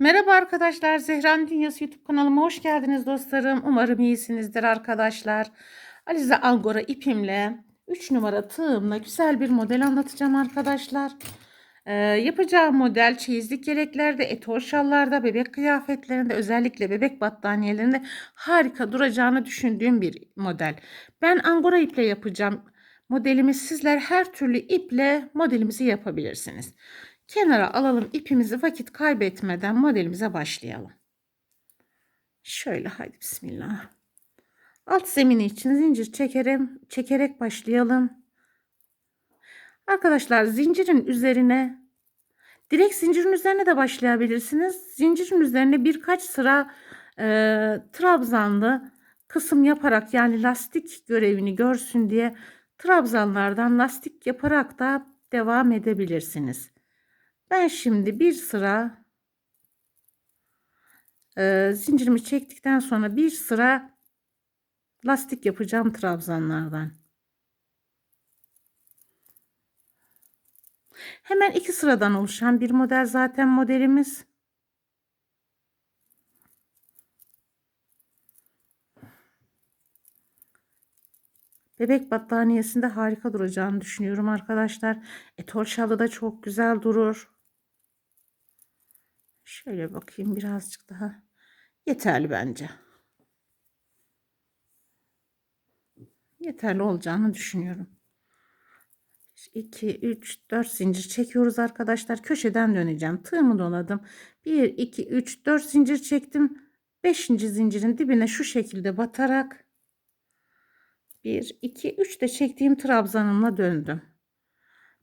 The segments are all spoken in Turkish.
Merhaba arkadaşlar, Zehra'nın Dünyası YouTube kanalıma hoş geldiniz dostlarım. Umarım iyisinizdir arkadaşlar. Alize Angora ipimle 3 numara tığımla güzel bir model anlatacağım arkadaşlar. Ee, yapacağım model çeyizlik yeleklerde, etol şallarda, bebek kıyafetlerinde, özellikle bebek battaniyelerinde harika duracağını düşündüğüm bir model. Ben Angora iple yapacağım modelimi. Sizler her türlü iple modelimizi yapabilirsiniz. Kenara alalım ipimizi vakit kaybetmeden modelimize başlayalım. Şöyle haydi bismillah. Alt zemini için zincir çekerim, çekerek başlayalım. Arkadaşlar zincirin üzerine direkt zincirin üzerine de başlayabilirsiniz. Zincirin üzerine birkaç sıra e, trabzanlı kısım yaparak yani lastik görevini görsün diye trabzanlardan lastik yaparak da devam edebilirsiniz. Ben şimdi bir sıra e, zincirimi çektikten sonra bir sıra lastik yapacağım trabzanlardan. Hemen iki sıradan oluşan bir model zaten modelimiz. Bebek battaniyesinde harika duracağını düşünüyorum arkadaşlar. Etol şalı da çok güzel durur. Şöyle bakayım birazcık daha. Yeterli bence. Yeterli olacağını düşünüyorum. 2, 3, 4 zincir çekiyoruz arkadaşlar. Köşeden döneceğim. Tığımı doladım. 1, 2, 3, 4 zincir çektim. 5. zincirin dibine şu şekilde batarak 1, 2, 3 de çektiğim trabzanımla döndüm.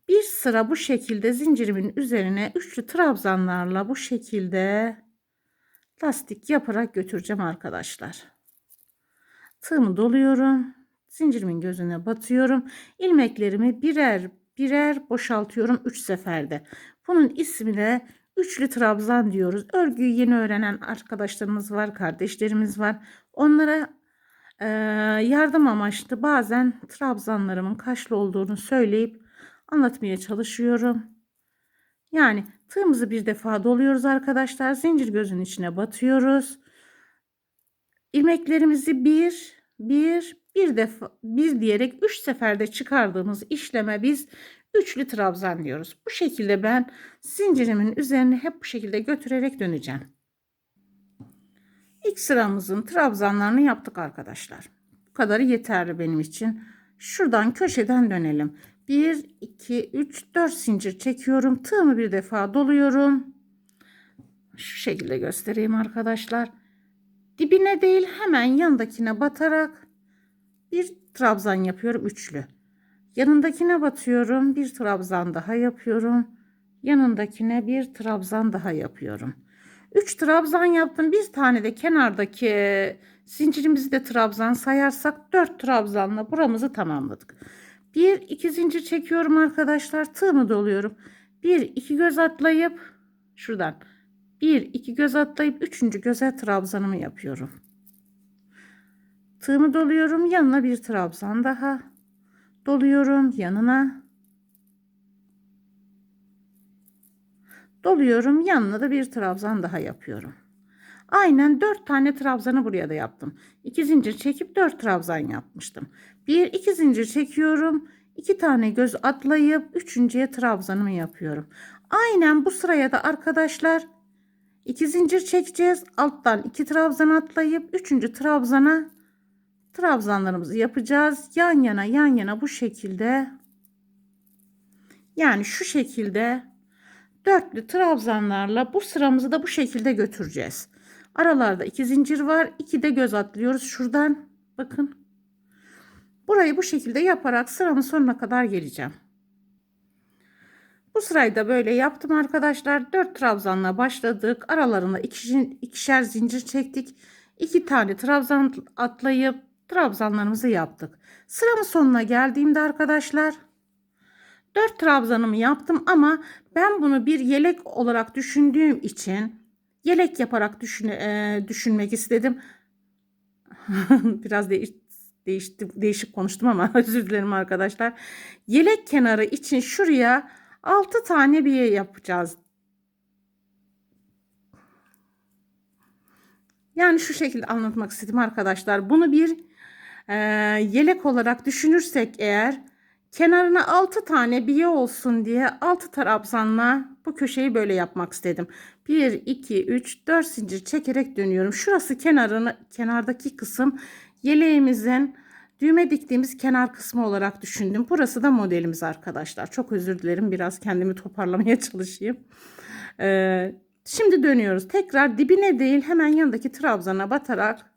Bir sıra bu şekilde zincirimin üzerine üçlü trabzanlarla bu şekilde lastik yaparak götüreceğim arkadaşlar. Tığımı doluyorum. Zincirimin gözüne batıyorum. ilmeklerimi birer birer boşaltıyorum 3 seferde. Bunun ismine üçlü trabzan diyoruz. Örgüyü yeni öğrenen arkadaşlarımız var, kardeşlerimiz var. Onlara e, yardım amaçlı bazen trabzanlarımın kaşlı olduğunu söyleyip anlatmaya çalışıyorum. Yani tığımızı bir defa doluyoruz arkadaşlar. Zincir gözün içine batıyoruz. İlmeklerimizi bir, bir, bir defa, bir diyerek üç seferde çıkardığımız işleme biz üçlü trabzan diyoruz. Bu şekilde ben zincirimin üzerine hep bu şekilde götürerek döneceğim. İlk sıramızın trabzanlarını yaptık arkadaşlar. Bu kadarı yeterli benim için. Şuradan köşeden dönelim. 1, 2, 3, 4 zincir çekiyorum. Tığımı bir defa doluyorum. Şu şekilde göstereyim arkadaşlar. Dibine değil hemen yanındakine batarak bir trabzan yapıyorum üçlü. Yanındakine batıyorum. Bir trabzan daha yapıyorum. Yanındakine bir trabzan daha yapıyorum. 3 trabzan yaptım. Bir tane de kenardaki zincirimizi de trabzan sayarsak 4 trabzanla buramızı tamamladık. Bir iki zincir çekiyorum arkadaşlar. Tığımı doluyorum. Bir iki göz atlayıp şuradan bir iki göz atlayıp üçüncü göze trabzanımı yapıyorum. Tığımı doluyorum. Yanına bir trabzan daha. Doluyorum yanına. Doluyorum. Yanına da bir trabzan daha yapıyorum. Aynen 4 tane trabzanı buraya da yaptım. 2 zincir çekip 4 trabzan yapmıştım. 1 2 zincir çekiyorum. 2 tane göz atlayıp üçüncüye trabzanımı yapıyorum. Aynen bu sıraya da arkadaşlar 2 zincir çekeceğiz. Alttan 2 trabzan atlayıp üçüncü trabzana trabzanlarımızı yapacağız. Yan yana yan yana bu şekilde yani şu şekilde dörtlü trabzanlarla bu sıramızı da bu şekilde götüreceğiz. Aralarda iki zincir var. iki de göz atlıyoruz. Şuradan bakın. Burayı bu şekilde yaparak sıramın sonuna kadar geleceğim. Bu sırayı da böyle yaptım arkadaşlar. 4 trabzanla başladık. Aralarında ikişer, ikişer zincir çektik. 2 tane trabzan atlayıp trabzanlarımızı yaptık. Sıramın sonuna geldiğimde arkadaşlar 4 trabzanımı yaptım ama ben bunu bir yelek olarak düşündüğüm için yelek yaparak düşün, e, düşünmek istedim. Biraz değiş, değişti, değişik konuştum ama özür dilerim arkadaşlar. Yelek kenarı için şuraya 6 tane bir yapacağız. Yani şu şekilde anlatmak istedim arkadaşlar. Bunu bir e, yelek olarak düşünürsek eğer kenarına 6 tane biye olsun diye 6 trabzanla bu köşeyi böyle yapmak istedim. 1 2 3 4 zincir çekerek dönüyorum. Şurası kenarını kenardaki kısım yeleğimizin düğme diktiğimiz kenar kısmı olarak düşündüm. Burası da modelimiz arkadaşlar. Çok özür dilerim. Biraz kendimi toparlamaya çalışayım. Ee, şimdi dönüyoruz. Tekrar dibine değil hemen yanındaki trabzana batarak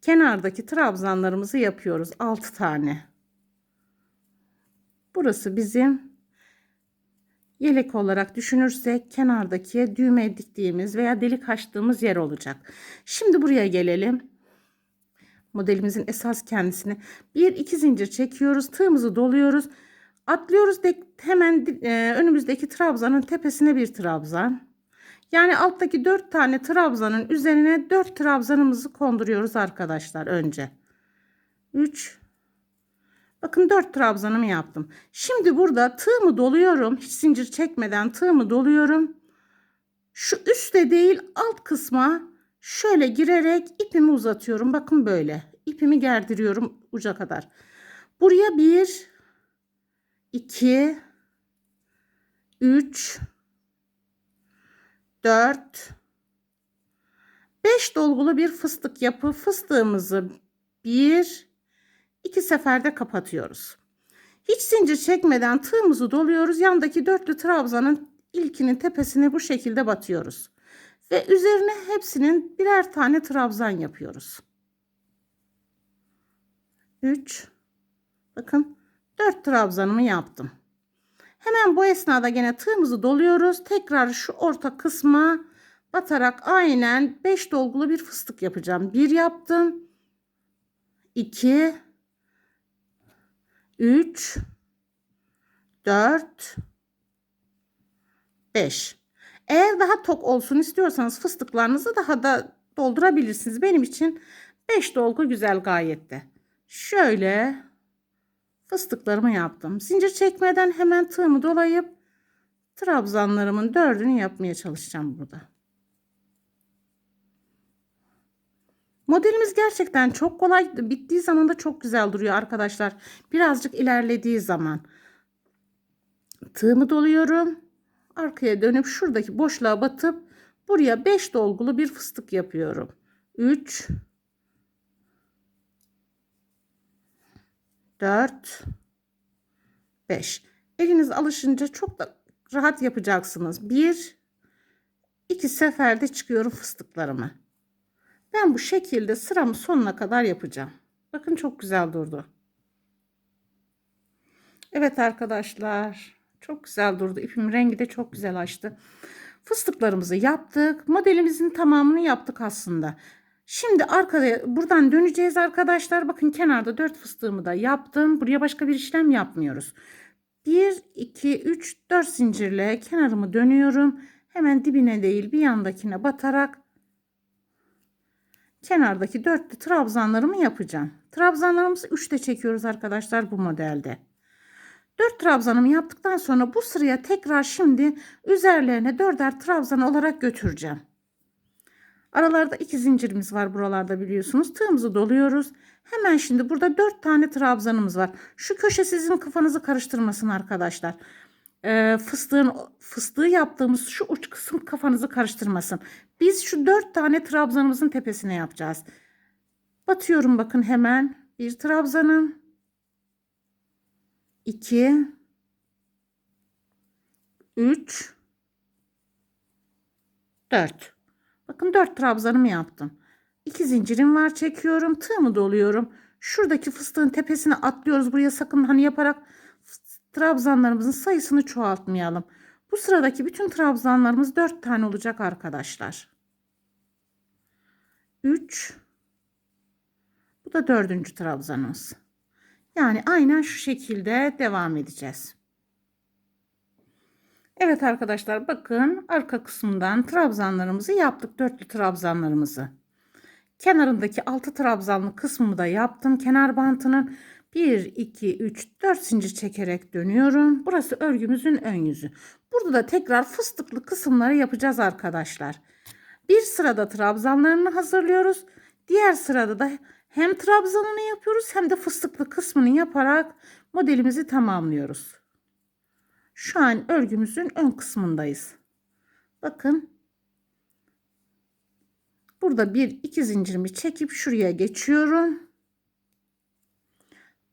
kenardaki trabzanlarımızı yapıyoruz. 6 tane. Burası bizim yelek olarak düşünürsek kenardaki düğme diktiğimiz veya delik açtığımız yer olacak. Şimdi buraya gelelim. Modelimizin esas kendisini bir iki zincir çekiyoruz. Tığımızı doluyoruz. Atlıyoruz de hemen e, önümüzdeki trabzanın tepesine bir trabzan. Yani alttaki 4 tane trabzanın üzerine 4 trabzanımızı konduruyoruz arkadaşlar önce. 3 Bakın 4 trabzanımı yaptım. Şimdi burada tığımı doluyorum. Hiç zincir çekmeden tığımı doluyorum. Şu üstte değil alt kısma şöyle girerek ipimi uzatıyorum. Bakın böyle. İpimi gerdiriyorum uca kadar. Buraya 1 2 3 4 5 dolgulu bir fıstık yapı fıstığımızı bir iki seferde kapatıyoruz. Hiç zincir çekmeden tığımızı doluyoruz. Yandaki dörtlü trabzanın ilkinin tepesine bu şekilde batıyoruz. Ve üzerine hepsinin birer tane trabzan yapıyoruz. 3 Bakın 4 trabzanımı yaptım. Hemen bu esnada gene tığımızı doluyoruz. Tekrar şu orta kısma batarak aynen 5 dolgulu bir fıstık yapacağım. 1 yaptım. 2 3 4 5 Eğer daha tok olsun istiyorsanız fıstıklarınızı daha da doldurabilirsiniz. Benim için 5 dolgu güzel gayet de. Şöyle fıstıklarımı yaptım. Zincir çekmeden hemen tığımı dolayıp trabzanlarımın dördünü yapmaya çalışacağım burada. Modelimiz gerçekten çok kolay. Bittiği zaman da çok güzel duruyor arkadaşlar. Birazcık ilerlediği zaman. Tığımı doluyorum. Arkaya dönüp şuradaki boşluğa batıp buraya 5 dolgulu bir fıstık yapıyorum. 3 4 5 Eliniz alışınca çok da rahat yapacaksınız. 1 2 seferde çıkıyorum fıstıklarımı. Ben bu şekilde sıramı sonuna kadar yapacağım. Bakın çok güzel durdu. Evet arkadaşlar. Çok güzel durdu. İpim rengi de çok güzel açtı. Fıstıklarımızı yaptık. Modelimizin tamamını yaptık aslında. Şimdi arkaya buradan döneceğiz arkadaşlar. Bakın kenarda 4 fıstığımı da yaptım. Buraya başka bir işlem yapmıyoruz. 1, 2, 3, 4 zincirle kenarımı dönüyorum. Hemen dibine değil bir yandakine batarak kenardaki dörtlü trabzanlarımı yapacağım. Trabzanlarımızı 3'te çekiyoruz arkadaşlar bu modelde. 4 trabzanımı yaptıktan sonra bu sıraya tekrar şimdi üzerlerine dörder trabzan olarak götüreceğim. Aralarda iki zincirimiz var buralarda biliyorsunuz. Tığımızı doluyoruz. Hemen şimdi burada 4 tane trabzanımız var. Şu köşe sizin kafanızı karıştırmasın arkadaşlar. Ee, fıstığın fıstığı yaptığımız şu uç kısım kafanızı karıştırmasın. Biz şu 4 tane trabzanımızın tepesine yapacağız. Batıyorum bakın hemen. Bir trabzanım. 2 3 4 Bakın 4 trabzanımı yaptım. 2 zincirim var çekiyorum. Tığımı doluyorum. Şuradaki fıstığın tepesine atlıyoruz. Buraya sakın hani yaparak trabzanlarımızın sayısını çoğaltmayalım. Bu sıradaki bütün trabzanlarımız 4 tane olacak arkadaşlar. 3 Bu da dördüncü trabzanımız. Yani aynen şu şekilde devam edeceğiz. Evet arkadaşlar bakın arka kısımdan trabzanlarımızı yaptık. Dörtlü trabzanlarımızı. Kenarındaki altı trabzanlı kısmımı da yaptım. Kenar bantının 1, 2, 3, 4 zincir çekerek dönüyorum. Burası örgümüzün ön yüzü. Burada da tekrar fıstıklı kısımları yapacağız arkadaşlar. Bir sırada trabzanlarını hazırlıyoruz. Diğer sırada da hem trabzanını yapıyoruz hem de fıstıklı kısmını yaparak modelimizi tamamlıyoruz. Şu an örgümüzün ön kısmındayız. Bakın. Burada bir iki zincirimi çekip şuraya geçiyorum.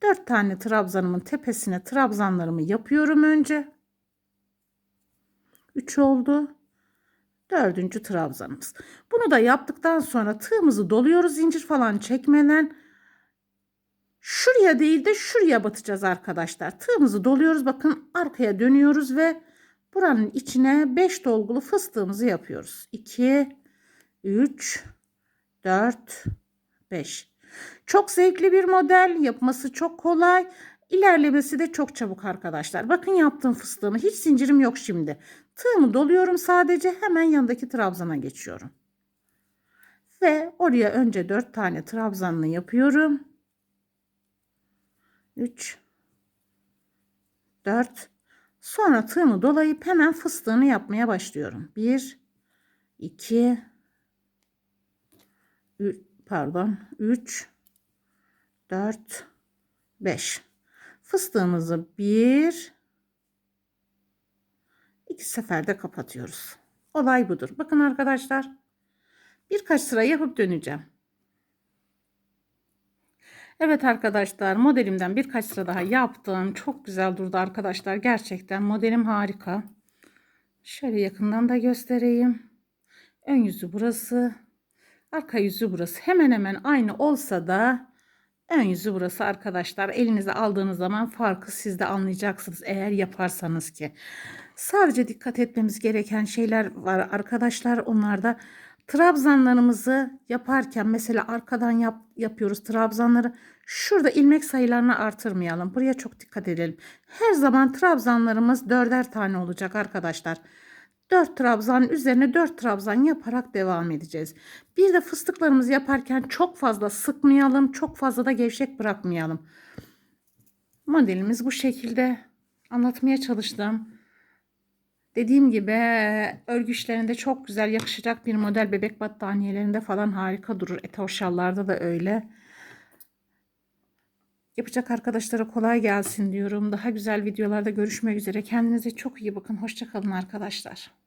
Dört tane trabzanımın tepesine trabzanlarımı yapıyorum önce. Üç oldu. Dördüncü trabzanımız. Bunu da yaptıktan sonra tığımızı doluyoruz zincir falan çekmeden. Şuraya değil de şuraya batacağız arkadaşlar. Tığımızı doluyoruz. Bakın arkaya dönüyoruz ve buranın içine 5 dolgulu fıstığımızı yapıyoruz. 2, 3, 4, 5. Çok zevkli bir model. Yapması çok kolay. İlerlemesi de çok çabuk arkadaşlar. Bakın yaptığım fıstığımı. Hiç zincirim yok şimdi. Tığımı doluyorum sadece. Hemen yanındaki trabzana geçiyorum. Ve oraya önce 4 tane trabzanlı yapıyorum. 3 4 Sonra tığımı dolayıp hemen fıstığını yapmaya başlıyorum. 1 2 pardon 3 4 5 fıstığımızı bir iki seferde kapatıyoruz. Olay budur. Bakın arkadaşlar birkaç sıra yapıp döneceğim. Evet arkadaşlar modelimden birkaç sıra daha yaptım. Çok güzel durdu arkadaşlar. Gerçekten modelim harika. Şöyle yakından da göstereyim. Ön yüzü burası. Arka yüzü burası. Hemen hemen aynı olsa da ön yüzü burası arkadaşlar. Elinize aldığınız zaman farkı siz de anlayacaksınız eğer yaparsanız ki. Sadece dikkat etmemiz gereken şeyler var arkadaşlar. Onlar da trabzanlarımızı yaparken mesela arkadan yap, yapıyoruz trabzanları. Şurada ilmek sayılarını artırmayalım. Buraya çok dikkat edelim. Her zaman trabzanlarımız dörder tane olacak arkadaşlar. 4 trabzan üzerine 4 trabzan yaparak devam edeceğiz. Bir de fıstıklarımızı yaparken çok fazla sıkmayalım. Çok fazla da gevşek bırakmayalım. Modelimiz bu şekilde anlatmaya çalıştım. Dediğim gibi örgü işlerinde çok güzel yakışacak bir model. Bebek battaniyelerinde falan harika durur. Etoşallarda da öyle. Yapacak arkadaşlara kolay gelsin diyorum. Daha güzel videolarda görüşmek üzere. Kendinize çok iyi bakın. Hoşçakalın arkadaşlar.